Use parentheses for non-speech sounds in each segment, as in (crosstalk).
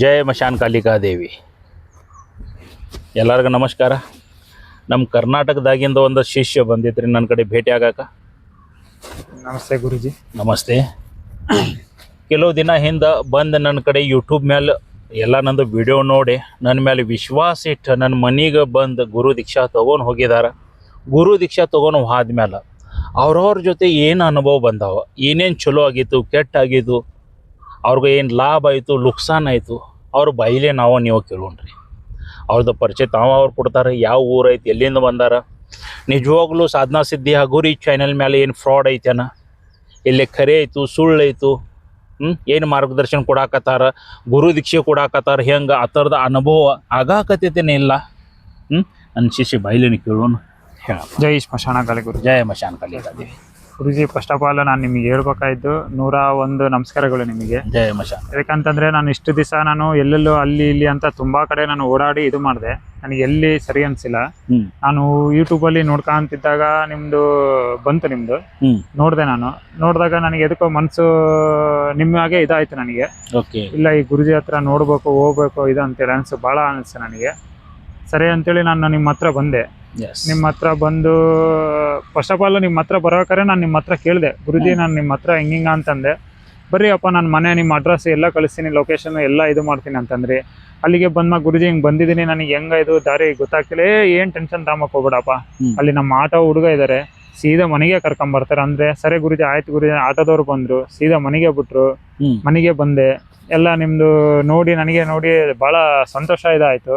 ಜಯ ಮಶಾನ್ ಕಾಲಿಕಾ ದೇವಿ. ಎಲ್ಲರಿಗೂ ನಮಸ್ಕಾರ. ನಮ್ಮ ಕರ್ನಾಟಕದಾಗಿಂದ ಒಂದು ಶಿಷ್ಯ ಬಂದಿದ್ರಿ ನನ್ನ ಕಡೆ ಭೇಟಿ ಆಗಾಕ ನಮಸ್ತೆ ಗುರುಜಿ. ನಮಸ್ತೆ. ಕೆಲವು ದಿನ ಹಿಂದೆ ಬಂದು ನನ್ನ ಕಡೆ ಯೂಟ್ಯೂಬ್ ಮೇಲೆ ಎಲ್ಲ ನಂದು ವಿಡಿಯೋ ನೋಡಿ ನನ್ನ ಮೇಲೆ ವಿಶ್ವಾಸ ಇಟ್ಟು ನನ್ನ ಮನೆಗೆ ಬಂದು ಗುರು ದೀಕ್ಷಾ ತೊಗೊಂಡು ಹೋಗಿದಾರ. ಗುರು ದೀಕ್ಷಾ ತೊಗೊಂಡು ಹೋದ್ಮೇಲೆ ಅವ್ರವ್ರ ಜೊತೆ ಏನು ಅನುಭವ ಬಂದಾವ ಏನೇನು ಚಲೋ ಆಗಿತ್ತು ಕೆಟ್ಟ ಆಗಿದ್ದು ಅವ್ರಿಗೆ ಏನು ಲಾಭ ಆಯಿತು ನುಕ್ಸಾನ್ ಆಯಿತು ಅವ್ರ ಬೈಲೆ ನಾವು ನೀವು ಕೇಳೋಣ್ರಿ ಅವ್ರದ್ದು ಪರಿಚಯ ತಾವು ಅವ್ರು ಕೊಡ್ತಾರೆ ಯಾವ ಊರು ಐತಿ ಎಲ್ಲಿಂದ ಬಂದಾರ. ನಿಜವಾಗ್ಲೂ ಸಾಧನಾ ಸಿದ್ಧಿ ಹಗುರಿ ಚಾನೆಲ್ ಮೇಲೆ ಏನು ಫ್ರಾಡ್ ಐತೆನ? ಇಲ್ಲಿ ಖರೆ ಐತು ಸುಳ್ಳು ಐತು ಹ್ಞೂ ಏನು ಮಾರ್ಗದರ್ಶನ ಕೊಡಾಕತ್ತಾರ ಗುರು ದೀಕ್ಷೆ ಕೊಡಾಕತ್ತಾರ ಹೆಂಗೆ ಆ ಥರದ ಅನುಭವ ಆಗಾಕತ್ತೈತೇನೆ ಇಲ್ಲ? ಹ್ಞೂ ನನ್ನ ಶಿಷ್ಯ ಬೈಲಿನ ಕೇಳೋಣ ಹೇಳ ಜೈ ಸ್ಮಶಾನ ಕಲೆ ಗುರು ಜಯ ಮಶಾನ್ Kalikadevi Guruji first of all ನಾನು ನಿಮಗೆ ಹೇಳ್ಬೇಕಾಯ್ತು ನೂರ ಒಂದು ನಮಸ್ಕಾರಗಳು ನಿಮಗೆ. ಜಯ ಮಶ. ಯಾಕಂತಂದ್ರೆ ನಾನು ಇಷ್ಟು ದಿವಸ ನಾನು ಎಲ್ಲೆಲ್ಲೋ ಅಲ್ಲಿ ಇಲ್ಲಿ ಅಂತ ತುಂಬಾ ಕಡೆ ನಾನು ಓಡಾಡಿ ಇದು ಮಾಡಿದೆ. ನನಗೆ ಎಲ್ಲಿ ಸರಿ ಅನ್ಸಿಲ್ಲ. ನಾನು ಯೂಟ್ಯೂಬ್ ಅಲ್ಲಿ ನೋಡ್ಕೊಂತಿದ್ದಾಗ ನಿಮ್ದು ಬಂತು ನಿಮ್ದು. ನೋಡ್ದೆ ನಾನು. ನೋಡಿದಾಗ ನನಗೆ ಎದಕ್ಕೋ ಮನಸ್ಸು ನಿಮ್ಮಾಗೆ ಇದಾಯ್ತು ನನಗೆ. ಇಲ್ಲ ಈ ಗುರುಜಿ ಹತ್ರ ನೋಡ್ಬೇಕು ಹೋಗ್ಬೇಕು ಇದು ಅಂತೇಳಿ ಅನ್ಸು ಬಹಳ ಅನಿಸ್ತು ನನಗೆ. ಸರಿ ಅಂತೇಳಿ ನಾನು ನಿಮ್ಮ ಹತ್ರ ಬಂದೆ. ನಿಮ್ಮ ಹತ್ರ ಬಂದು ಫಸ್ಟ್ ಆಫ್ ಆಲ್ ನಿಮ್ಮ ಹತ್ರ ಬರೋಕಾರೆ ನಾನು ನಿಮ್ಮ ಹತ್ರ ಕೇಳಿದೆ. ಗುರುಜಿ. ನಾನು ನಿಮ್ಮ ಹತ್ರ ಹೆಂಗಿಂಗ ಅಂತಂದೆ. ಬರ್ರಿ ಅಪ್ಪ ನನ್ನ ಮನೆ ನಿಮ್ಮ ಅಡ್ರೆಸ್ ಎಲ್ಲ ಕಳಿಸ್ತೀನಿ ಲೊಕೇಶನ್ ಎಲ್ಲ ಇದು ಮಾಡ್ತೀನಿ ಅಂತಂದ್ರಿ. ಅಲ್ಲಿಗೆ ಬಂದ್ಮಾಗ ಗುರುಜಿ ಹಿಂಗೆ ಬಂದಿದ್ದೀನಿ ನನಗೆ ಹೆಂಗ ಇದು ದಾರಿ ಗೊತ್ತಾಗ್ತಿಲ್ಲ. ಏನು ಟೆನ್ಷನ್ ತಗೊಂಬಕ್ ಹೋಗ್ಬೇಡಪ್ಪ. ಅಲ್ಲಿ ನಮ್ಮ ಆಟೋ ಹುಡುಗ ಇದ್ದಾರೆ ಸೀದಾ ಮನೆಗೆ ಕರ್ಕೊಂಬರ್ತಾರೆ ಅಂದ್ರೆ ಸರಿ ಗುರುಜಿ ಆಯ್ತು ಗುರುಜಿ ಆಟೋದವ್ರು ಬಂದ್ರು. ಸೀದಾ ಮನೆಗೆ ಬಿಟ್ರು. ಮನೆಗೆ ಬಂದೆ. ಎಲ್ಲ ನಿಮ್ಮದು ನೋಡಿ ನನಗೆ ನೋಡಿ ಬಹಳ ಸಂತೋಷ ಇದಾಯಿತು.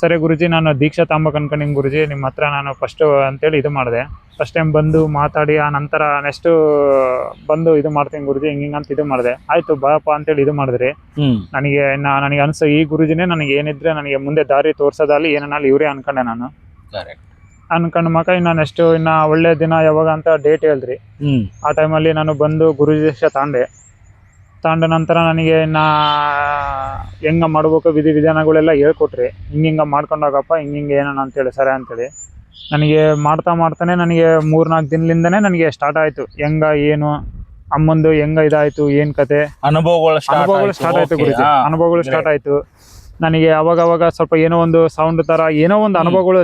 ಸರಿ ಗುರುಜಿ ನಾನು ದೀಕ್ಷಾ ತಾಂಬಕ್ ಅನ್ಕೊಂಡಿನಿ ಗುರುಜಿ ನಿಮ್ಮ ಹತ್ರ ನಾನು ಫಸ್ಟು ಅಂತೇಳಿ ಇದು ಮಾಡಿದೆ. ಫಸ್ಟ್ ಟೈಮ್ ಬಂದು ಮಾತಾಡಿ ಆ ನಂತರ ನೆಕ್ಸ್ಟು ಬಂದು ಇದು ಮಾಡ್ತೀನಿ ಗುರುಜಿ ಹಿಂಗೆ ಹಿಂಗ್ ಅಂತ ಇದು ಮಾಡಿದೆ. ಆಯಿತು ಬಾಪ ಅಂತೇಳಿ ಇದು ಮಾಡಿದ್ರಿ. ನನಗೆ ನನಗೆ ಅನ್ಸೋ ಈ ಗುರುಜಿನೇ ನನಗೆ ಏನಿದ್ರೆ ನನಗೆ ಮುಂದೆ ದಾರಿ ತೋರ್ಸೋದಲ್ಲಿ ಏನಾಗಲಿ ಇವರೇ ಅನ್ಕೊಂಡೆ ನಾನು. ಅನ್ಕೊಂಡು ಮಕ ಇನ್ನು ನೆಕ್ಸ್ಟ್ ಇನ್ನ ಒಳ್ಳೆ ದಿನ ಯಾವಾಗ ಅಂತ ಡೇಟ್ ಹೇಳಿದ್ರಿ. ಆ ಟೈಮಲ್ಲಿ ನಾನು ಬಂದು ಗುರುಜಿ ದೀಕ್ಷಾ ತಾಂಡೆ. ತಾಂಡ ನಂತರ ನನಗೆ ನಾ ಹೆಂಗೆ ಮಾಡ್ಬೇಕು ವಿಧಿ ವಿಧಾನಗಳೆಲ್ಲ ಹೇಳ್ಕೊಟ್ರಿ ಹಿಂಗೆ ಹಿಂಗೆ ಮಾಡ್ಕೊಂಡು ಹೋಗಪ್ಪ ಹಿಂಗೆ ಹಿಂಗೆ ಏನೋ ಅಂತೇಳಿ ಸರ ಅಂತೇಳಿ. ನನಗೆ ಮಾಡ್ತಾ ಮಾಡ್ತಾನೆ ನನಗೆ ಮೂರ್ನಾಲ್ಕು ದಿನದಿಂದನೇ ನನಗೆ ಸ್ಟಾರ್ಟ್ ಆಯಿತು. ಹೆಂಗ ಏನು ಅಮ್ಮಂದು ಹೆಂಗ ಇದಾಯಿತು ಏನು ಕತೆ. ಅನುಭವಗಳು ಅನುಭವಗಳು ಸ್ಟಾರ್ಟ್ ಆಯ್ತು ಗುರುಜಿ. ಅನುಭವಗಳು ಸ್ಟಾರ್ಟ್ ಆಯ್ತು. ನನಗೆ ಅವಾಗ ಅವಾಗ ಸ್ವಲ್ಪ ಏನೋ ಒಂದು ಸೌಂಡ್ ತರ ಏನೋ ಒಂದು ಅನುಭವಗಳು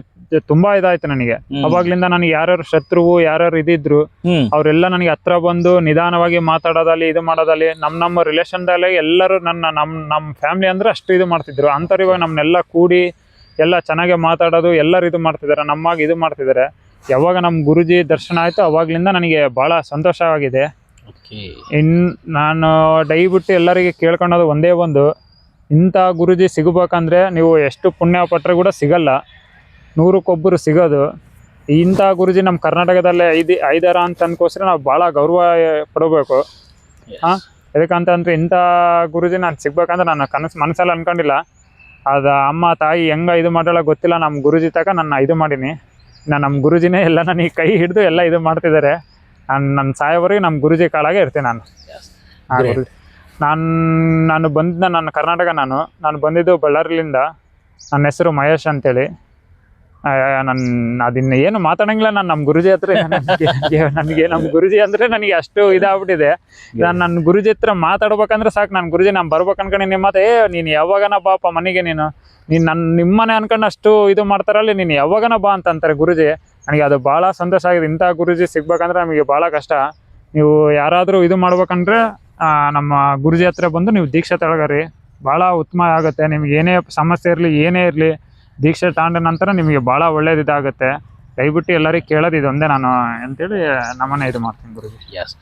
ತುಂಬಾ ಇದಾಯ್ತು ನನಗೆ. ಅವಾಗ್ಲಿಂದ ನನಗೆ ಯಾರ್ಯಾರು ಶತ್ರುವು ಯಾರ್ಯಾರು ಇದಿದ್ರು ಅವರೆಲ್ಲ ನನಗೆ ಹತ್ರ ಬಂದು ನಿಧಾನವಾಗಿ ಮಾತಾಡೋದಲ್ಲಿ ಇದು ಮಾಡೋದಲ್ಲಿ ನಮ್ಮ ರಿಲೇಶನ್ ದಲ್ಲಿ ಎಲ್ಲರೂ ನನ್ನ ನಮ್ ನಮ್ ಫ್ಯಾಮಿಲಿ ಅಂದ್ರೆ ಅಷ್ಟು ಇದು ಮಾಡ್ತಿದ್ರು. ಅಂಥವ್ರು ಇವಾಗ ನಮ್ನೆಲ್ಲ ಕೂಡಿ ಎಲ್ಲ ಚೆನ್ನಾಗಿ ಮಾತಾಡೋದು ಎಲ್ಲರೂ ಇದು ಮಾಡ್ತಿದ್ದಾರೆ ನಮ್ಮಾಗ ಇದು ಮಾಡ್ತಿದ್ದಾರೆ ಯಾವಾಗ ನಮ್ಮ ಗುರುಜಿ ದರ್ಶನ ಆಯ್ತು ಅವಾಗ್ಲಿಂದ ನನಗೆ ಬಹಳ ಸಂತೋಷವಾಗಿದೆ ಇನ್ ನಾನು ದಯವಿಟ್ಟು ಎಲ್ಲರಿಗೆ ಕೇಳ್ಕೊಳೋದು ಒಂದೇ ಒಂದು. ಇಂಥ ಗುರುಜಿ ಸಿಗಬೇಕಂದ್ರೆ ನೀವು ಎಷ್ಟು ಪುಣ್ಯ ಪಟ್ಟರೆ ಕೂಡ ಸಿಗಲ್ಲ. ನೂರಕ್ಕೊಬ್ಬರು ಸಿಗೋದು. ಇಂಥ ಗುರುಜಿ ನಮ್ಮ ಕರ್ನಾಟಕದಲ್ಲೇ ಐದು ಐದಾರ ಅಂತ ಅನ್ಕೋಸ್ಕರ ನಾವು ಭಾಳ ಗೌರವ ಪಡಬೇಕು. ಹಾಂ? ಯಾಕಂತಂದ್ರೆ ಇಂಥ ಗುರುಜಿ ನಾನು ಸಿಗ್ಬೇಕಂದ್ರೆ ನಾನು ಕನಸು ಮನಸ್ಸಲ್ಲಿ ಅನ್ಕೊಂಡಿಲ್ಲ. ಅದು ಅಮ್ಮ ತಾಯಿ ಹೆಂಗ ಇದು ಮಾಡೋಲ್ಲ ಗೊತ್ತಿಲ್ಲ. ನಮ್ಮ ಗುರುಜಿ ತಕ ನಾನು ಇದು ಮಾಡೀನಿ. ನಾನು ನಮ್ಮ ಗುರುಜಿನೇ ಎಲ್ಲ ನನಗೆ ಕೈ ಹಿಡಿದು ಎಲ್ಲ ಇದು ಮಾಡ್ತಿದ್ದಾರೆ. ನಾನು ನನ್ನ ಸಾಯೋವರೆಗೆ ನಮ್ಮ ಗುರುಜಿ ಕಾಳಾಗೆ ಇರ್ತೀನಿ ನಾನು. ಆ ಗುರುಜಿ. ನಾನು ನಾನು ಬಂದ ನನ್ನ ಕರ್ನಾಟಕ ನಾನು. ನಾನು ಬಂದಿದ್ದು ಬಳ್ಳಾರಿಲಿಂದ. ನನ್ನ ಹೆಸರು ಮಹೇಶ್ ಅಂತೇಳಿ. ನನ್ನ ಅದನ್ನ ಏನು ಮಾತಾಡಂಗಿಲ್ಲ ನಾನು ನಮ್ಮ ಗುರುಜಿ ಹತ್ರ ನನಗೆ ನಮ್ ನಮ್ಮ ಗುರುಜಿ ಅಂದರೆ ನನಗೆ ಅಷ್ಟು ಇದಾಗ್ಬಿಟ್ಟಿದೆ. ನಾನು ನನ್ನ ಗುರುಜಿ ಹತ್ರ ಮಾತಾಡ್ಬೇಕಂದ್ರೆ ಸಾಕು. ನಾನು ಗುರುಜಿ ನಾನು ಬರ್ಬೇಕು ಅನ್ಕೊಂಡು ನಿಮ್ಮ ಮಾತು ಏ ನೀನು ಯಾವಾಗನ ಬಾಪ ಮನೆಗೆ ನೀನು. ನೀನು ನನ್ನ ನಿಮ್ಮನೆ ಅನ್ಕೊಂಡು ಅಷ್ಟು ಇದು ಮಾಡ್ತಾರಲ್ಲ ನೀನು ಯಾವಾಗನ ಬಾ ಅಂತ ಅಂತಾರೆ ಗುರುಜಿ. ನನಗೆ ಅದು ಭಾಳ ಸಂತೋಷ ಆಗಿದೆ. ಇಂಥ ಗುರುಜಿ ಸಿಗ್ಬೇಕಂದ್ರೆ ನಮಗೆ ಭಾಳ ಕಷ್ಟ. ನೀವು ಯಾರಾದರೂ ಇದು ಮಾಡ್ಬೇಕಂದ್ರೆ ನಮ್ಮ ಗುರುಜಿ ಹತ್ರ ಬಂದು ನೀವು ದೀಕ್ಷೆ ತಗೊಳ್ರಿ ಭಾಳ ಉತ್ತಮ ಆಗುತ್ತೆ. ನಿಮ್ಗೆ ಏನೇ ಸಮಸ್ಯೆ ಇರಲಿ ಏನೇ ಇರಲಿ ದೀಕ್ಷೆ ತಗೊಂಡ ನಂತರ ನಿಮಗೆ ಭಾಳ ಒಳ್ಳೇದಿದಾಗುತ್ತೆ. ದಯವಿಟ್ಟು ಎಲ್ಲರಿಗೆ ಕೇಳೋದು ಇದೊಂದೇ ನಾನು ಅಂತೇಳಿ ನಮ್ಮನ್ನ ಇದು ಮಾಡ್ತೀನಿ ಗುರುಜಿ. ಎಸ್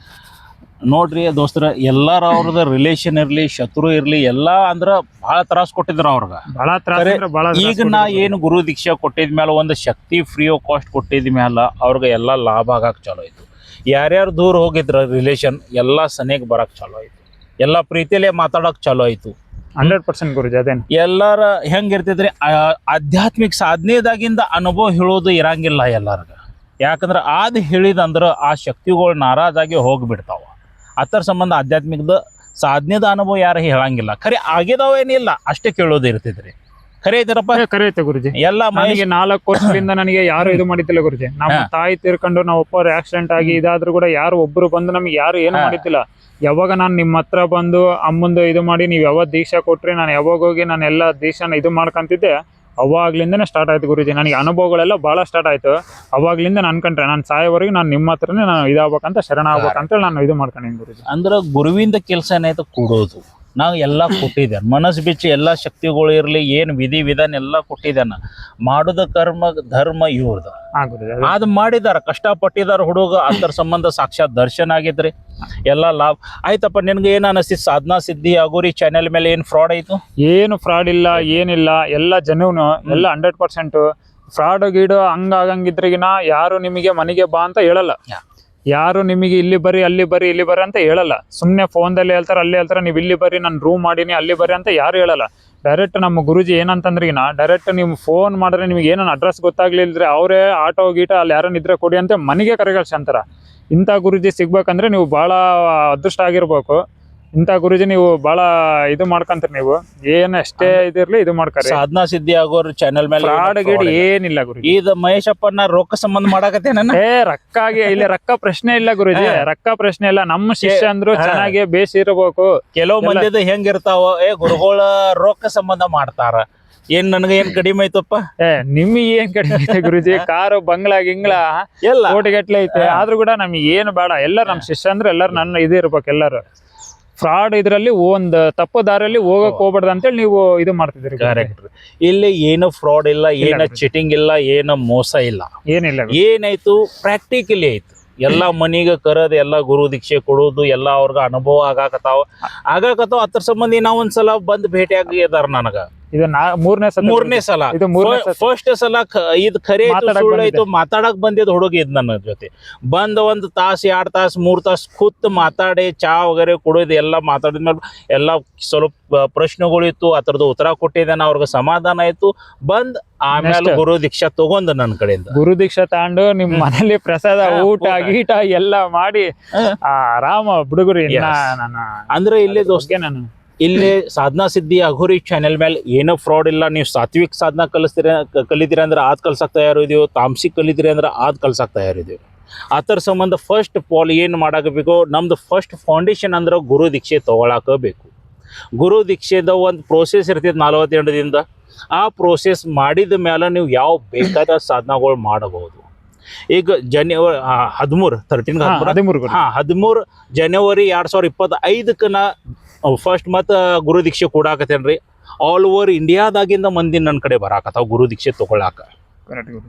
ನೋಡ್ರಿ ದೋಸ್ತರ ಎಲ್ಲಾರ ಅವ್ರದ್ದು ರಿಲೇಷನ್ ಇರಲಿ ಶತ್ರು ಇರಲಿ ಎಲ್ಲಾ ಅಂದ್ರ ಬಹಳ ತ್ರಾಸ ಕೊಟ್ಟಿದ್ರು ಅವ್ರಗ. ಭಾಳ ತ್ರಾಸ ಅಂದ್ರೆ ಭಾಳ ಈಗ ನಾ ಏನು ಗುರು ದೀಕ್ಷೆ ಕೊಟ್ಟಿದ್ಮೇಲೆ ಒಂದು ಶಕ್ತಿ ಫ್ರೀ ಆಫ್ ಕಾಸ್ಟ್ ಕೊಟ್ಟಿದ್ಮೇಲೆ ಅವ್ರಿಗೆ ಎಲ್ಲ ಲಾಭ ಆಗಕ್ಕೆ ಚಲೋ ಆಯ್ತು. ಯಾರ್ಯಾರು ದೂರ ಹೋಗಿದ್ರ ರಿಲೇಷನ್ ಎಲ್ಲ ಸನೇಗ್ ಬರಕ್ ಚಾಲೋ ಆಯಿತು. ಎಲ್ಲ ಪ್ರೀತಿಯಲ್ಲೇ ಮಾತಾಡಕ್ ಚಾಲೋ ಆಯಿತು. ಹಂಡ್ರೆಡ್ ಪರ್ಸೆಂಟ್ ಗುರುಜಿ ಅದೇನು? ಎಲ್ಲರ ಹೆಂಗಿರ್ತೈತ್ರಿ ಆಧ್ಯಾತ್ಮಿಕ ಸಾಧನೆದಾಗಿಂದ ಅನುಭವ ಹೇಳೋದು ಇರಂಗಿಲ್ಲ ಎಲ್ಲಾರ್ಗ. ಯಾಕಂದ್ರೆ ಆದ್ ಹೇಳಿದಂದ್ರ ಆ ಶಕ್ತಿಗಳು ನಾರಾಜಾಗಿ ಹೋಗ್ಬಿಡ್ತಾವ. ಅದರ ಸಂಬಂಧ ಆಧ್ಯಾತ್ಮಿಕದ ಸಾಧನೆದ ಅನುಭವ ಯಾರು ಹೇಳಂಗಿಲ್ಲ. ಖರೆ ಆಗಿದಾವೇನಿಲ್ಲ ಅಷ್ಟೇ ಕೇಳೋದು ಇರ್ತೈತ್ರಿ ಖರೆ ಐತಿರಪ್ಪ ಗುರುಜಿ. ಎಲ್ಲ ಮನೆಗೆ ನನಗೆ ನಾಲ್ಕು ವರ್ಷದಿಂದ ನನಗೆ ಯಾರು ಇದು ಮಾಡಿದ್ದಿಲ್ಲ ಗುರುಜಿ. ನಮ್ಮ ತಾಯಿ ತೀರ್ಕೊಂಡು ನಾವು ಒಬ್ಬರು ಆಕ್ಸಿಡೆಂಟ್ ಆಗಿ ಇದಾದ್ರೂ ಕೂಡ ಯಾರು ಒಬ್ರು ಬಂದು ನಮ್ಗೆ ಯಾರು ಏನು. ಮಾಡಿದ್ದಿಲ್ಲ. ಯಾವಾಗ ನಾನು ನಿಮ್ಮ ಹತ್ರ ಬಂದು ಅಮ್ಮಂದು ಇದು ಮಾಡಿ ನೀವು ಯಾವಾಗ ದೀಕ್ಷಾ ಕೊಟ್ರಿ ನಾನು ಯಾವಾಗ ಹೋಗಿ ನಾನು ಎಲ್ಲ ದೀಕ್ಷಾನ ಇದು ಮಾಡ್ಕೊಂತಿದ್ದೆ ಅವಾಗ್ಲಿಂದನೇ ಸ್ಟಾರ್ಟ್ ಆಯ್ತು ಗುರುಜಿ. ನನಗೆ ಅನುಭವಗಳೆಲ್ಲ ಭಾಳ ಸ್ಟಾರ್ಟ್ ಆಯ್ತು. ಅವಾಗ್ಲಿಂದ ನಾನು ಅನ್ಕೊಂಡ್ರೆ ನಾನು ಸಾಯೋವರೆಗೆ ನಾನು ನಿಮ್ಮ ಹತ್ರನೇ ನಾನು ಇದಾಗ್ಬೇಕಂತ ಶರಣ ಆಗ್ಬೇಕಂತ ನಾನು ಇದು ಮಾಡ್ಕೊಂಡಿನಿ ಗುರುಜಿ. ಅಂದ್ರೆ ಗುರುವಿಂದ ಕೆಲಸ ಏನಾಯ್ತು? ಕೊಡೋದು. ನಾವು ಎಲ್ಲ ಕೊಟ್ಟಿದ್ದೇನೆ ಮನಸ್ಸು ಬಿಚ್ಚಿ ಎಲ್ಲ ಶಕ್ತಿಗಳು ಇರಲಿ ಏನು ವಿಧಿ ವಿಧಾನ ಎಲ್ಲ ಕೊಟ್ಟಿದ್ದಾನ ಮಾಡುದ ಕರ್ಮ ಧರ್ಮ ಇವ್ರದ್ದು ಅದು- ಮಾಡಿದಾರ ಕಷ್ಟಪಟ್ಟಿದಾರ ಹುಡುಗ ಅದರ ಸಂಬಂಧ ಸಾಕ್ಷಾತ್ ದರ್ಶನ ಆಗಿದ್ರಿ. ಎಲ್ಲ ಲಾಭ. ಆಯ್ತಪ್ಪ ನಿನ್ಗೆ ಏನು ಅನಿಸ್ತಿ ಸಾಧನಾ ಸಿದ್ಧಿ ಆಗೋರಿ ಚಾನೆಲ್ ಮೇಲೆ ಏನು ಫ್ರಾಡ್ ಆಯ್ತು? ಏನು ಫ್ರಾಡ್ ಇಲ್ಲ ಏನಿಲ್ಲ. ಎಲ್ಲ ಜನನು ಎಲ್ಲ ಹಂಡ್ರೆಡ್ ಪರ್ಸೆಂಟ್ ಫ್ರಾಡ್ ಗೀಡು ಹಂಗಾಗಂಗಿದ್ರಿಗಿನ ಯಾರು ನಿಮಗೆ ಮನೆಗೆ ಬಾ ಅಂತ ಹೇಳಲ್ಲ. ಯಾರು ನಿಮಗೆ ಇಲ್ಲಿ ಬರ್ರಿ, ಅಲ್ಲಿ ಬರ್ರಿ, ಇಲ್ಲಿ ಬರ್ರಿ ಅಂತ ಹೇಳಲ್ಲ. ಸುಮ್ಮನೆ ಫೋನ್ದಲ್ಲಿ ಹೇಳ್ತಾರೆ, ಅಲ್ಲಿ ಹೇಳ್ತಾರೆ, ನೀವು ಇಲ್ಲಿ ಬರ್ರಿ, ನಾನು ರೂಮ್ ಮಾಡೀನಿ, ಅಲ್ಲಿ ಬರ್ರಿ ಅಂತ ಯಾರು ಹೇಳಲ್ಲ. ಡೈರೆಕ್ಟ್ ನಮ್ಮ ಗುರುಜಿ ಏನಂತಂದ್ರಿಗಿನ ಡೈರೆಕ್ಟ್ ನೀವು ಫೋನ್ ಮಾಡಿದ್ರೆ ನಿಮಗೆ ಏನೋ ಅಡ್ರೆಸ್ ಗೊತ್ತಾಗ್ಲಿಲ್ಲದ್ರೆ ಅವರೇ ಆಟೋ ಗೀಟ ಅಲ್ಲಿ ಯಾರನ್ನ ಇದ್ರೆ ಕೊಡಿ ಅಂತ ಮನೆಗೆ ಕರೆಗಳ್ಸಂತಾರೆ ಇಂಥ ಗುರುಜಿ ಸಿಗ್ಬೇಕಂದ್ರೆ ನೀವು ಭಾಳ ಅದೃಷ್ಟ ಆಗಿರ್ಬೇಕು. ಇಂಥ ಗುರುಜಿ ನೀವು ಭಾಳ ಇದು ಮಾಡ್ಕಂತೀರಿ ನೀವು. ಏನ್ ಅಷ್ಟೇ ಇದಿರ್ಲಿ ಇದು ಮಾಡ್ಕರಿ. ಸಾಧನಾ ಸಿದ್ಧಿ ಆಗೋರ್ ಚಾನೆಲ್ ಮೇಲೆ ಫ್ರಾಡ್ ಗೀಡ್ ಏನಿಲ್ಲ ಗುರುಜಿ. ಇದು ಮಹೇಶಪ್ಪನ ರೊಕ್ಕ ಸಂಬಂಧ ಮಾಡಾಕತ್ತೇನ ಏ ರೊಕ್ಕಾಗಿ ಇಲ್ಲಿ ರೊಕ್ಕ ಪ್ರಶ್ನೆ ಇಲ್ಲ ಗುರುಜಿ. ರೊಕ್ಕ ಪ್ರಶ್ನೆ ಇಲ್ಲ. ನಮ್ಮ ಶಿಷ್ಯ ಅಂದ್ರು ಚೆನ್ನಾಗಿ ಚೆನ್ನಾಗಿ ಬೇಸಿರ್ಬೇಕು ಕೆಲವು ಮಂದಿದ ಹೆಂಗಿರ್ತಾವ ಏ ಗುರುಗಳ ರೊಕ್ಕ ಸಂಬಂಧ ಮಾಡ್ತಾರ. ಏನ್ ನನಗೆ ಏನ್ ಕಡಿಮೆ ಐತಪ್ಪ ಏ ನಿಮಗೆ ಏನ್ ಕಡಿಮೆ ಐತೆ ಗುರುಜಿ? ಕಾರು ಬಂಗ್ಲಾ ಗಿಂಗ್ಲ ಎಲ್ಲ. ಕೋಟಿಗಟ್ಲೆ ಐತೆ. ಆದ್ರೂ ಕೂಡ ನಮ್ಗೆ ಏನು ಬೇಡ. ಎಲ್ಲರೂ ನಮ್ಮ ಶಿಷ್ಯ ಅಂದ್ರೆ ಎಲ್ಲರೂ ನನ್ನ ಇದು ಇರ್ಬೇಕು ಎಲ್ಲರೂ. ಫ್ರಾಡ್ ಇದರಲ್ಲಿ ಒಂದು ತಪ್ಪು ದಾರಿಯಲ್ಲಿ ಹೋಗಕ್ ಹೋಗ್ಬಾರ್ದು ಅಂತೇಳಿ ನೀವು ಇದು ಮಾಡ್ತಿದ್ದೀರಿ. ಕರೆಕ್ಟ್ ಇಲ್ಲಿ ಏನು ಫ್ರಾಡ್ ಇಲ್ಲ ಏನು. ಚಿಟಿಂಗ್ ಇಲ್ಲ ಏನು ಮೋಸ ಇಲ್ಲ. ಏನಿಲ್ಲ ಏನಾಯ್ತು? ಪ್ರಾಕ್ಟಿಕಲಿ ಆಯ್ತು. ಎಲ್ಲ ಮನಿಗೆ ಕರೆದು ಎಲ್ಲ ಗುರು ದೀಕ್ಷೆ ಕೊಡೋದು ಎಲ್ಲ ಅವ್ರಿಗೆ ಅನುಭವ ಆಗಾಕತ್ತಾವ. ಆಗಾಕತ್ತಾವ ಅದ್ರ ಸಂಬಂಧಿ ನಾವು ಒಂದ್ಸಲ ಬಂದ್ ಭೇಟಿ ಆಗಿದಾರ ನನಗ. ಇದು ಮೂರನೇ ಸಲ ಮೂರನೇ ಸಲ. ಇದು ಫಸ್ಟ್ ಸಲ. ಇದು ಖರೆ ಐತು, ಮಾತಾಡಕ್ ಬಂದಿದ್ ಹುಡುಗ ಇದ್ ನನ್ನ ಜೊತೆ. ಬಂದ ಒಂದ್ ತಾಸ್ ಎರಡ್ ತಾಸ್ ಮೂರ್ ತಾಸ್ ಕೂತ್ ಮಾತಾಡಿ ಚಾ ವಗೇರೆ ಕುಡಿದು ಎಲ್ಲ ಮಾತಾಡಿದ್ಮೇಲೆ ಎಲ್ಲ ಸ್ವಲ್ಪ ಪ್ರಶ್ನೆಗಳಿತ್ತು ಅದ್ರದ್ದು ಉತ್ತರ ಕೊಟ್ಟಿದ್ದಾನೆ ಅವ್ರಿಗೆ ಸಮಾಧಾನ ಆಯ್ತು. ಬಂದ್ ಆಮೇಲೆ ಗುರು ದೀಕ್ಷಾ ತಗೊಂಡ್ ನನ್ನ ಕಡೆಯಿಂದ. ಗುರು ದೀಕ್ಷಾ ತಗೊಂಡು ನಿಮ್ ಮನೇಲಿ ಪ್ರಸಾದ ಊಟ. ಗೀಟ ಎಲ್ಲ ಮಾಡಿ. ಆರಾಮ ಹುಡುಗರು ಅಂದ್ರೆ ಇಲ್ಲಿ ದೋಸ್ತ ನಾನು ಇಲ್ಲಿ ಸಾಧನಾ ಸಿದ್ಧಿ ಅಘೋರಿ ಚಾನೆಲ್ ಮೇಲೆ ಏನೋ ಫ್ರಾಡ್ ಇಲ್ಲ. ನೀವು ಸಾತ್ವಿಕ ಸಾಧನ ಕಲಿಸ್ತೀರ ಕಲಿತೀರಿ ಅಂದ್ರೆ ಆದ್ ಕಲ್ಸಕ್ ತಯಾರು ಇದೀವಿ ತಾಮಸಿಕ್ ಕಲಿತೀರಿ ಅಂದ್ರೆ ಆದ್ ಕಲ್ಸಕ್ ತಯಾರು ಇದೀವಿ ಅದರ ಸಂಬಂಧ ಫಸ್ಟ್ ಪಾಲ್ ಏನು ಮಾಡಾಕಬೇಕು? ನಮ್ದು ಫಸ್ಟ್ ಫೌಂಡೇಶನ್ ಅಂದ್ರೆ ಗುರು ದೀಕ್ಷೆ ತಗೊಳಕಬೇಕು. ಗುರು ದೀಕ್ಷೆದ ಒಂದು ಪ್ರೋಸೆಸ್ ಇರ್ತೈತಿ ನಲವತ್ತೆಂಟು ದಿನದ. ಆ ಪ್ರೋಸೆಸ್ ಮಾಡಿದ ಮೇಲೆ ನೀವು ಯಾವ ಬೇಕಾದ ಸಾಧನಗಳು ಮಾಡಬಹುದು. ಈಗ ಜನವರಿ ಹದಿಮೂರು ತರ್ಟೀನ್ ಹಾ, ಹದಿಮೂರು ಹಾ ಹದಿಮೂರು ಜನವರಿ ಎರಡ್ ಸಾವಿರದ ಇಪ್ಪತ್ತೈದಕ್ಕೆ ನಾ ಫಸ್ಟ್ ಮತ್ತು ಗುರು ದೀಕ್ಷೆ ಕೊಡಾಕತ್ತೇನ್ರಿ? ಆಲ್ ಓವರ್ ಇಂಡಿಯಾದಾಗಿಂದ ಮಂದಿ ನನ್ನ ಕಡೆ ಬರಾಕತ್ತಾವ ಗುರು ದೀಕ್ಷೆ ತಗೊಳಾಕ.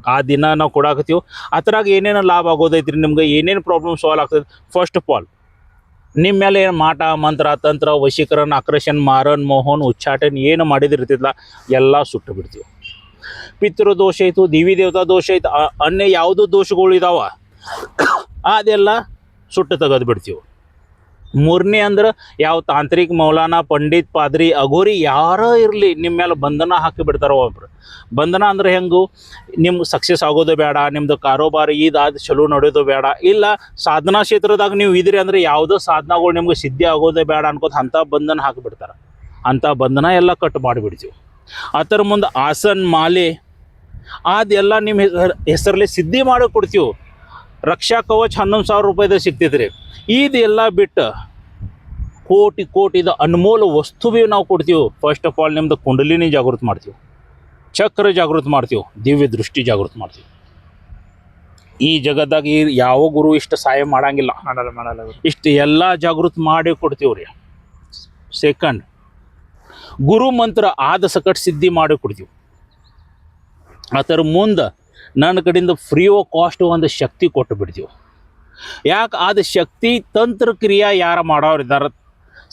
ಆ ದಿನ ನಾವು ಕೊಡಾಕತ್ತೀವಿ. ಅದ್ರಾಗ ಏನೇನು ಲಾಭ ಆಗೋದೈತ್ರಿ ನಿಮ್ಗೆ? ಏನೇನು ಪ್ರಾಬ್ಲಮ್ ಸಾಲ್ವ್ ಆಗ್ತದೆ? ಫಸ್ಟ್ ಆಫ್ ಆಲ್ ನಿಮ್ಮ ಮೇಲೆ ಏನು ಮಾಟ ಮಂತ್ರ ತಂತ್ರ ವಶೀಕರಣ ಆಕರ್ಷಣ ಮಾರನ್ ಮೋಹನ್ ಉಚ್ಚಾಟನ್ ಏನು ಮಾಡಿದಿರ್ತಿದ್ಲ ಎಲ್ಲ ಸುಟ್ಟು ಬಿಡ್ತೀವಿ. ಪಿತೃ ದೋಷ ಇತ್ತು ದೇವಿ ದೇವತಾ ದೋಷ ಇತ್ತು ಅನ್ಯ ಯಾವುದು ದೋಷಗಳು ಇದಾವ? (coughs) ಅದೆಲ್ಲ ಸುಟ್ಟು ತೆಗೆದು ಬಿಡ್ತೀವಿ. ಮೂರನೇ ಅಂದ್ರೆ ಯಾವ ತಾಂತ್ರಿಕ ಮೌಲಾನ ಪಂಡಿತ್ ಪಾದ್ರಿ ಅಘೋರಿ ಯಾರ ಇರಲಿ ನಿಮ್ಮ ಮೇಲೆ ಬಂಧನ ಹಾಕಿ ಬಿಡ್ತಾರ ಒಬ್ರು. ಬಂಧನ ಅಂದ್ರೆ ಹೆಂಗು? ನಿಮ್ಮ ಸಕ್ಸಸ್ ಆಗೋದು ಬೇಡ, ನಿಮ್ದು ಕಾರೋಬಾರ ಇದಾದ ಚಲೋ ನಡೆಯೋದು ಬೇಡ. ಇಲ್ಲ, ಸಾಧನಾ ಕ್ಷೇತ್ರದಾಗ ನೀವು ಇದ್ರಿ ಅಂದ್ರೆ ಯಾವುದೋ ಸಾಧನಗಳು ನಿಮ್ಗೆ ಸಿದ್ಧಿ ಆಗೋದೇ ಬೇಡ ಅನ್ಕೋತ ಅಂಥ ಬಂಧನ ಹಾಕಿಬಿಡ್ತಾರೆ ಅಂಥ ಬಂಧನ ಎಲ್ಲ ಕಟ್ ಮಾಡಿಬಿಡ್ತೀವಿ. ಅದರ ಮುಂದೆ ಆಸನ್, ಮಾಲೆ ಅದೆಲ್ಲ ನಿಮ್ಮ ಹೆಸರು ಹೆಸರಲ್ಲಿ ಸಿದ್ಧಿ ಮಾಡಿ ಕೊಡ್ತೀವಿ. ರಕ್ಷಾ ಕವಚ ಹನ್ನೊಂದು ಸಾವಿರ ರೂಪಾಯಿದ ಸಿಗ್ತೈತ್ರಿ. ಇದೆಲ್ಲ ಬಿಟ್ಟು ಕೋಟಿ ಕೋಟಿದ ಅನ್ಮೋಲ ವಸ್ತುವೇ ನಾವು ಕೊಡ್ತೀವಿ. ಫಸ್ಟ್ ಆಫ್ ಆಲ್ ನಿಮ್ದು ಕುಂಡಲಿನಿ ಜಾಗೃತಿ ಮಾಡ್ತೀವಿ. ಚಕ್ರ ಜಾಗೃತಿ ಮಾಡ್ತೀವಿ. ದಿವ್ಯ ದೃಷ್ಟಿ ಜಾಗೃತಿ ಮಾಡ್ತೀವಿ. ಈ ಜಗದಾಗ ಈ ಯಾವ ಗುರು ಇಷ್ಟು ಸಹಾಯ ಮಾಡಂಗಿಲ್ಲ. ಮಾಡಲ್ಲ ಮಾಡಲ್ಲ. ಇಷ್ಟು ಎಲ್ಲ ಜಾಗೃತಿ ಮಾಡಿ ಕೊಡ್ತೀವಿ ರೀ ಸೆಕೆಂಡ್ ಗುರು ಮಂತ್ರ ಆದ ಸಕಟ್ ಸಿದ್ಧಿ ಮಾಡಿ ಕೊಡ್ತೀವಿ. ಅದರ ಮುಂದೆ ನನ್ನ ಕಡೆಯಿಂದ ಫ್ರೀ ಓ ಕಾಸ್ಟ್ ಒಂದು ಶಕ್ತಿ ಕೊಟ್ಟು ಬಿಡ್ತೀವಿ. ಯಾಕೆ? ಅದು ಶಕ್ತಿ ತಂತ್ರ ಕ್ರಿಯಾ ಯಾರು ಮಾಡೋರು ಇದ್ದಾರೆ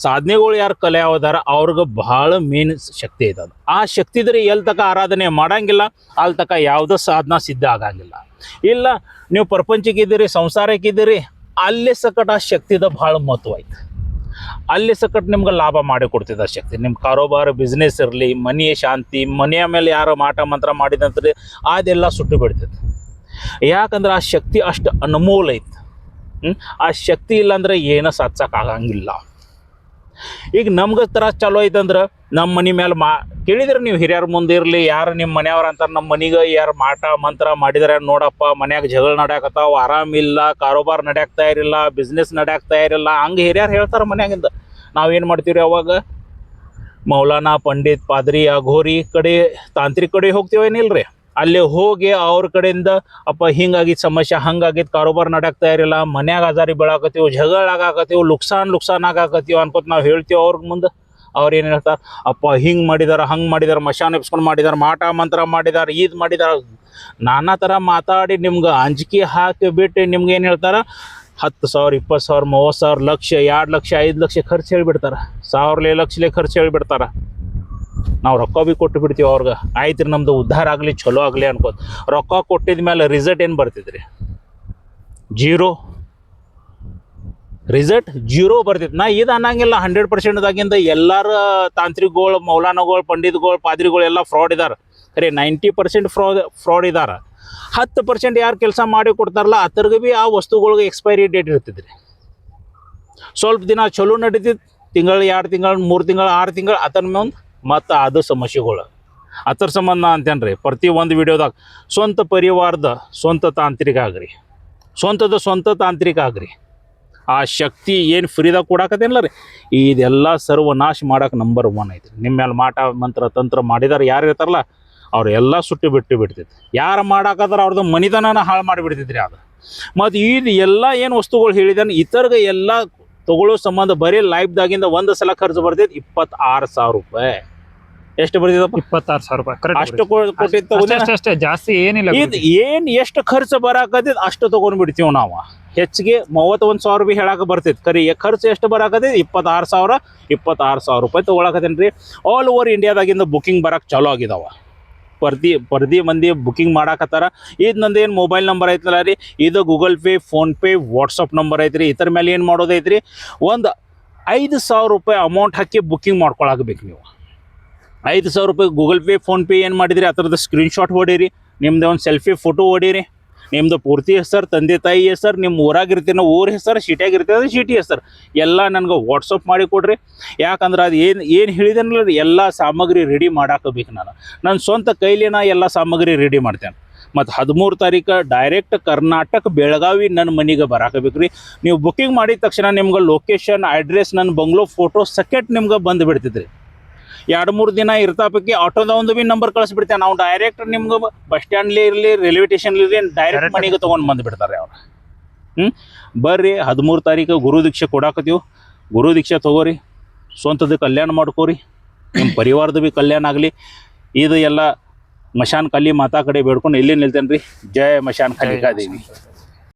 ಸಾಧನೆಗಳು ಯಾರು ಕಲಿಯೋದಾರ ಅವ್ರಿಗೆ ಭಾಳ ಮೇನ್ ಶಕ್ತಿ ಐತದ ಆ ಶಕ್ತಿ ಇದ್ರೆ ಎಲ್ಲಿ ತಕ ಆರಾಧನೆ ಮಾಡಂಗಿಲ್ಲ ಅಲ್ಲಿ ತಕ ಯಾವುದೋ ಸಾಧನ ಸಿದ್ಧ ಆಗಂಗಿಲ್ಲ. ಇಲ್ಲ, ನೀವು ಪ್ರಪಂಚಕ್ಕಿದ್ದೀರಿ, ಸಂಸಾರಕ್ಕಿದ್ದೀರಿ, ಅಲ್ಲೇ ಸಕಟ ಆ ಶಕ್ತಿದ ಭಾಳ ಮಹತ್ವ ಐತೆ. ಅಲ್ಲಿ ಸಕಟ್ ನಿಮ್ಗೆ ಲಾಭ ಮಾಡಿ ಕೊಡ್ತಿದ್ದ ಶಕ್ತಿ ನಿಮ್ಮ ಕಾರೋಬಾರ ಬಿಸ್ನೆಸ್ ಇರಲಿ, ಮನೆಯ ಶಾಂತಿ, ಮನೆಯ ಮೇಲೆ ಯಾರೋ ಮಾಟ ಮಂತ್ರ ಮಾಡಿದಂದ್ರೆ ಅದೆಲ್ಲ ಸುಟ್ಟು ಬಿಡ್ತೈತೆ. ಯಾಕಂದ್ರೆ ಆ ಶಕ್ತಿ ಅಷ್ಟು ಅನುಮೂಲ ಐತೆ. ಆ ಶಕ್ತಿ ಇಲ್ಲಾಂದ್ರೆ ಏನೂ ಸಾಧಿಸೋಕ್ಕಾಗಂಗಿಲ್ಲ ಈಗ ನಮ್ಗೆ ತರ ಚಲೋ ಐತಂದ್ರೆ ನಮ್ಮ ಮನೆ ಮೇಲೆ ಮಾ ಕೇಳಿದ್ರೆ ನೀವು ಹಿರಿಯರ ಮುಂದೆ ಇರಲಿ, ಯಾರು ನಿಮ್ಮ ಮನೆಯವ್ರು ಅಂತಾರೆ ನಮ್ಮ ಮನೆಗೆ ಯಾರು ಮಾಟ ಮಂತ್ರ ಮಾಡಿದರೆ ನೋಡಪ್ಪ, ಮನ್ಯಾಗ ಜಗಳ ನಡ್ಯಾಕತ್ತಾವ ಆರಾಮಿಲ್ಲ ಕಾರೋಬಾರ್ ನಡ್ಯಾಕ್ತಾ ತಯಾರಿಲ್ಲ ಬಿಸ್ನೆಸ್ ನಡ್ಯಾಕ್ತಾ ತಯಾರಿಲ್ಲ ಹಂಗೆ ಹಿರಿಯರು ಹೇಳ್ತಾರೆ ಮನ್ಯಾಗಿಂದ. ನಾವೇನು ಮಾಡ್ತೀವಿ ಅವಾಗ? ಮೌಲಾನಾ ಪಂಡಿತ್ ಪಾದ್ರಿ ಅಘೋರಿ ಕಡೆ, ತಾಂತ್ರಿಕ ಕಡೆ ಹೋಗ್ತೀವೇನಿಲ್ಲ ರೀ ಅಲ್ಲಿ ಹೋಗಿ ಅವ್ರ ಕಡೆಯಿಂದ, ಅಪ್ಪ ಹಿಂಗಾಗಿತ್ತು ಸಮಸ್ಯೆ ಹಂಗಾಗಿತ್ತು ಕಾರೋಬಾರ್ ನಡ್ಯಾಕ್ತಾ ಇರಲಿಲ್ಲ, ಮನ್ಯಾಗ ಆಜಾರಿ ಬೀಳಾಕತ್ತೀವಿ, ಜಗಳ ಆಗಾಕತ್ತೀವಿ ಲುಕ್ಸಾನ್ ಲುಕ್ಸಾನ್ ಆಗಾಕತ್ತೀವಿ ಅನ್ಕೋತ ನಾವು ಹೇಳ್ತೀವಿ ಅವ್ರ ಮುಂದೆ. ಅವ್ರು ಏನು ಹೇಳ್ತಾರೆ? ಅಪ್ಪ, ಹಿಂಗೆ ಮಾಡಿದಾರೆ, ಹಂಗೆ ಮಾಡಿದಾರೆ, ಮಶಾನ್ ಎಪ್ಸ್ಕೊಂಡು ಮಾಡಿದಾರೆ, ಮಾಟ, ಮಂತ್ರ ಮಾಡಿದಾರೆ, ಈದ್ ಮಾಡಿದಾರೆ. ನಾನಾ ಥರ ಮಾತಾಡಿ ನಿಮ್ಗೆ ಅಂಜಿಕೆ ಹಾಕಿ ಬಿಟ್ಟು ನಿಮ್ಗೆ ಏನು ಹೇಳ್ತಾರೆ? ಹತ್ತು ಸಾವಿರ, ಇಪ್ಪತ್ತು ಸಾವಿರ, ಮೂವತ್ತು ಸಾವಿರ, ಲಕ್ಷ ಎರಡು ಲಕ್ಷ, ಐದು ಲಕ್ಷ ಖರ್ಚು ಹೇಳಿಬಿಡ್ತಾರೆ. ಸಾವಿರಲೆ ಲಕ್ಷಲೆ ಖರ್ಚು ಹೇಳಿಬಿಡ್ತಾರೆ. ನಾವು ರೊಕ್ಕ ಭೀ ಕೊಟ್ಟು ಬಿಡ್ತೀವಿ ಅವ್ರಿಗೆ. ಆಯ್ತು ರೀ ನಮ್ಮದು ಉದ್ಧಾರ ಆಗಲಿ ಚಲೋ ಆಗಲಿ ಅನ್ಕೋತ. ರೊಕ್ಕ ಕೊಟ್ಟಿದ ಮೇಲೆ ರಿಸಲ್ಟ್ ಏನು ಬರ್ತಿದ್ರಿ? ಜೀರೋ. ರಿಸಲ್ಟ್ ಜೀರೋ ಬರ್ತೈತಿ ನಾ ಇದು ಅನ್ನಂಗಿಲ್ಲ ಹಂಡ್ರೆಡ್ ಪರ್ಸೆಂಟ್ದಾಗಿಂದ ಎಲ್ಲರ ತಾಂತ್ರಿಕಗಳು, ಮೌಲಾನಗಳು, ಪಂಡಿತ್ಗಳು, ಪಾದ್ರಿಗಳು ಎಲ್ಲ ಫ್ರಾಡ್ ಇದಾರೆ. ಅರೆ ನೈಂಟಿ ಪರ್ಸೆಂಟ್ ಫ್ರಾಡ್ ಫ್ರಾಡ್ ಇದಾರೆ. ಹತ್ತು ಪರ್ಸೆಂಟ್ ಯಾರು ಕೆಲಸ ಮಾಡಿ ಕೊಡ್ತಾರಲ್ಲ ಅದ್ರಿಗೆ ಭೀ ಆ ವಸ್ತುಗಳಿಗೆ ಎಕ್ಸ್ಪೈರಿ ಡೇಟ್ ಇರ್ತಿದ್ರಿ. ಸ್ವಲ್ಪ ದಿನ ಚಲೋ ನಡೀತಿತ್ತು ತಿಂಗಳು ಎರಡು ತಿಂಗಳು, ಮೂರು ತಿಂಗಳು, ಆರು ತಿಂಗಳು ಅದರ ಮುಂದೆ ಮತ್ತು ಅದು ಸಮಸ್ಯೆಗಳು. ಅದ್ರ ಸಂಬಂಧ ಅಂತೇನ್ರಿ, ಪ್ರತಿ ಒಂದು ವಿಡಿಯೋದಾಗ ಸ್ವಂತ ಪರಿವಾರದ ಸ್ವಂತ ತಾಂತ್ರಿಕ ಆಗ್ರಿ. ಸ್ವಂತದ ಸ್ವಂತ ತಾಂತ್ರಿಕ ಆಗ್ರಿ. ಆ ಶಕ್ತಿ ಏನು ಫ್ರೀದಾಗ ಕೊಡಾಕತ್ತೇನಲ್ಲ ರೀ? ಇದೆಲ್ಲ ಸರ್ವನಾಶ ಮಾಡಕ್ಕೆ ನಂಬರ್ ಒನ್ ಐತೆ ನಿಮ್ಮ ಮೇಲೆ ಮಾಟ, ಮಂತ್ರ, ತಂತ್ರ ಮಾಡಿದಾರೆ ಯಾರು ಇರ್ತಾರಲ್ಲ ಅವರೆಲ್ಲ ಸುಟ್ಟು ಬಿಟ್ಟು ಬಿಡ್ತೈತೆ ಯಾರು ಮಾಡಾಕಂದ್ರೆ ಅವ್ರದ್ದು ಮನಿತನನ ಹಾಳು ಮಾಡಿಬಿಡ್ತಿದ್ರಿ ಅದು ಮತ್ತು ಇದು ಎಲ್ಲ ಏನು ವಸ್ತುಗಳು ಹೇಳಿದಾನೆ, ಇತರ್ಗೆ ಎಲ್ಲ ತಗೊಳ್ಳೋ ಸಂಬಂಧ ಬರೀ ಲೈಫ್ದಾಗಿಂದ ಒಂದು ಸಲ ಖರ್ಚು ಬರ್ತೈತಿ, ಇಪ್ಪತ್ತಾರು ಸಾವಿರ ರೂಪಾಯಿ. ಎಷ್ಟು ಬರ್ತಿದಪ್ಪ ಇಪ್ಪತ್ತಾರು ಸಾವಿರ ರೂಪಾಯಿ. ಕರೆಕ್ಟ್ ಅಷ್ಟು ಕೊಟ್ಟಿದ್ದು ಅಷ್ಟೇ ಜಾಸ್ತಿ ಏನಿಲ್ಲ ಇದು ಏನು ಎಷ್ಟು ಖರ್ಚು ಬರಾಕತ್ತೈತಿ ಅಷ್ಟು ತಗೊಂಡ್ ಬಿಡ್ತೀವಿ ನಾವು. ಹೆಚ್ಚಿಗೆ ಮೂವತ್ತೊಂದು ಸಾವಿರ ರೂಪಾಯಿ ಹೇಳಕ್ಕೆ ಬರ್ತೈತಿ ಕರಿ ಖರ್ಚು ಎಷ್ಟು ಬರಾಕತಿ ಇಪ್ಪತ್ತಾರು ಸಾವಿರ ಇಪ್ಪತ್ತಾರು ಸಾವಿರ ರೂಪಾಯಿ ತೊಗೊಳಕತ್ತೇನೆ ರೀ ಆಲ್ ಓವರ್ ಇಂಡಿಯಾದಾಗಿಂದ ಬುಕಿಂಗ್ ಬರಕ್ಕೆ ಚಾಲೂ ಆಗಿದಾವ. ಪ್ರತಿ ಪ್ರತಿ ಮಂದಿ ಬುಕಿಂಗ್ ಮಾಡಾಕತ್ತಾರ. ಇದು ನಂದು ಏನು ಮೊಬೈಲ್ ನಂಬರ್ ಐತಲ್ಲ ರೀ? ಇದು Google Pay PhonePe WhatsApp number ಐತ್ರಿ. ಇದ್ರ ಮೇಲೆ ಏನು ಮಾಡೋದೈತ್ರಿ? ಒಂದು ಐದು ಸಾವಿರ ರೂಪಾಯಿ ಅಮೌಂಟ್ ಹಾಕಿ ಬುಕಿಂಗ್ ಮಾಡ್ಕೊಳಕ್ಬೇಕು ನೀವು. ಐದು ಸಾವಿರ ರೂಪಾಯಿ ಗೂಗಲ್ ಪೇ ಫೋನ್ಪೇ ಏನು ಮಾಡಿದ್ರಿ? ಆ ಥರದ್ದು ಸ್ಕ್ರೀನ್ಶಾಟ್ ಹೊಡೀರಿ. ನಿಮ್ಮದು ಒಂದು ಸೆಲ್ಫಿ ಫೋಟೋ ಹೊಡೀರಿ. ನಿಮ್ಮದು ಪೂರ್ತಿ ಹೆಸರು, ತಂದೆ ತಾಯಿ ಹೆಸರು ನಿಮ್ಮ ಊರಾಗಿರ್ತೀನೋ ಊರ ಹೆಸರು ಸಿಟಿಯಾಗಿರ್ತೀವಿ ಅದು ಸಿಟಿ ಹೆಸರು. ಎಲ್ಲ ನನಗೆ ವಾಟ್ಸಪ್ ಮಾಡಿ ಕೊಡ್ರಿ. ಯಾಕಂದ್ರೆ ಅದು ಏನು ಏನು ಹೇಳಿದನಲ್ಲ ಎಲ್ಲ ಸಾಮಗ್ರಿ ರೆಡಿ ಮಾಡಾಕಬೇಕು ನಾನು. ನನ್ನ ಸ್ವಂತ ಕೈಲಿ ನಾ ಎಲ್ಲ ಸಾಮಗ್ರಿ ರೆಡಿ ಮಾಡ್ತೇನೆ. ಮತ್ತು ಹದಿಮೂರು ತಾರೀಕು ಡೈರೆಕ್ಟ್ ಕರ್ನಾಟಕ ಬೆಳಗಾವಿ ನನ್ನ ಮನೆಗೆ ಬರಾಕಬೇಕು ರೀ. ನೀವು ಬುಕ್ಕಿಂಗ್ ಮಾಡಿದ ತಕ್ಷಣ ನಿಮ್ಗೆ ಲೊಕೇಶನ್ ಅಡ್ರೆಸ್ ನನ್ನ ಬಂಗ್ಲೋ ಫೋಟೋ ಸೆಕೆಟ್ ನಿಮ್ಗೆ ಬಂದು ಬಿಡ್ತೈತೆ ರೀ ಎರಡು ಮೂರು ದಿನ ಇರ್ತಾಪಕ್ಕೆ ಆಟೋದ ಒಂದು ಭೀ ನಂಬರ್ ಕಳಿಸ್ಬಿಡ್ತೇನೆ ನಾವು ಡೈರೆಕ್ಟ್ ನಿಮ್ಗೆ ಬಸ್ ಸ್ಟ್ಯಾಂಡ್ಲಿ ಇರಲಿ ರೈಲ್ವೆ ಸ್ಟೇಷನ್ ಇರಲಿ ಡೈರೆಕ್ಟ್. ಮನೆಗೆ ತೊಗೊಂಡು ಬಂದುಬಿಡ್ತಾರೆ ಅವ್ರು. ಹ್ಞೂ ಬರ್ರಿ ಹದಿಮೂರು ತಾರೀಕು ಗುರು ದೀಕ್ಷೆ ಕೊಡಾಕತ್ತೀವಿ. ಗುರು ದೀಕ್ಷೆ ತಗೋರಿ ಸ್ವಂತದ ಕಲ್ಯಾಣ ಮಾಡ್ಕೋರಿ. ನಿಮ್ಮ ಪರಿವಾರದ ಭೀ ಕಲ್ಯಾಣ ಆಗಲಿ. ಇದು ಎಲ್ಲ ಮಶಾನ್ ಕಲ್ಲಿ ಮಾತಾ ಕಡೆ ಬೇಡ್ಕೊಂಡು ಇಲ್ಲಿ ನಿಲ್ತೇನೆ ರೀ ಜಯ ಮಶಾನ್ ಕಲಿಕಾ ದೇವಿ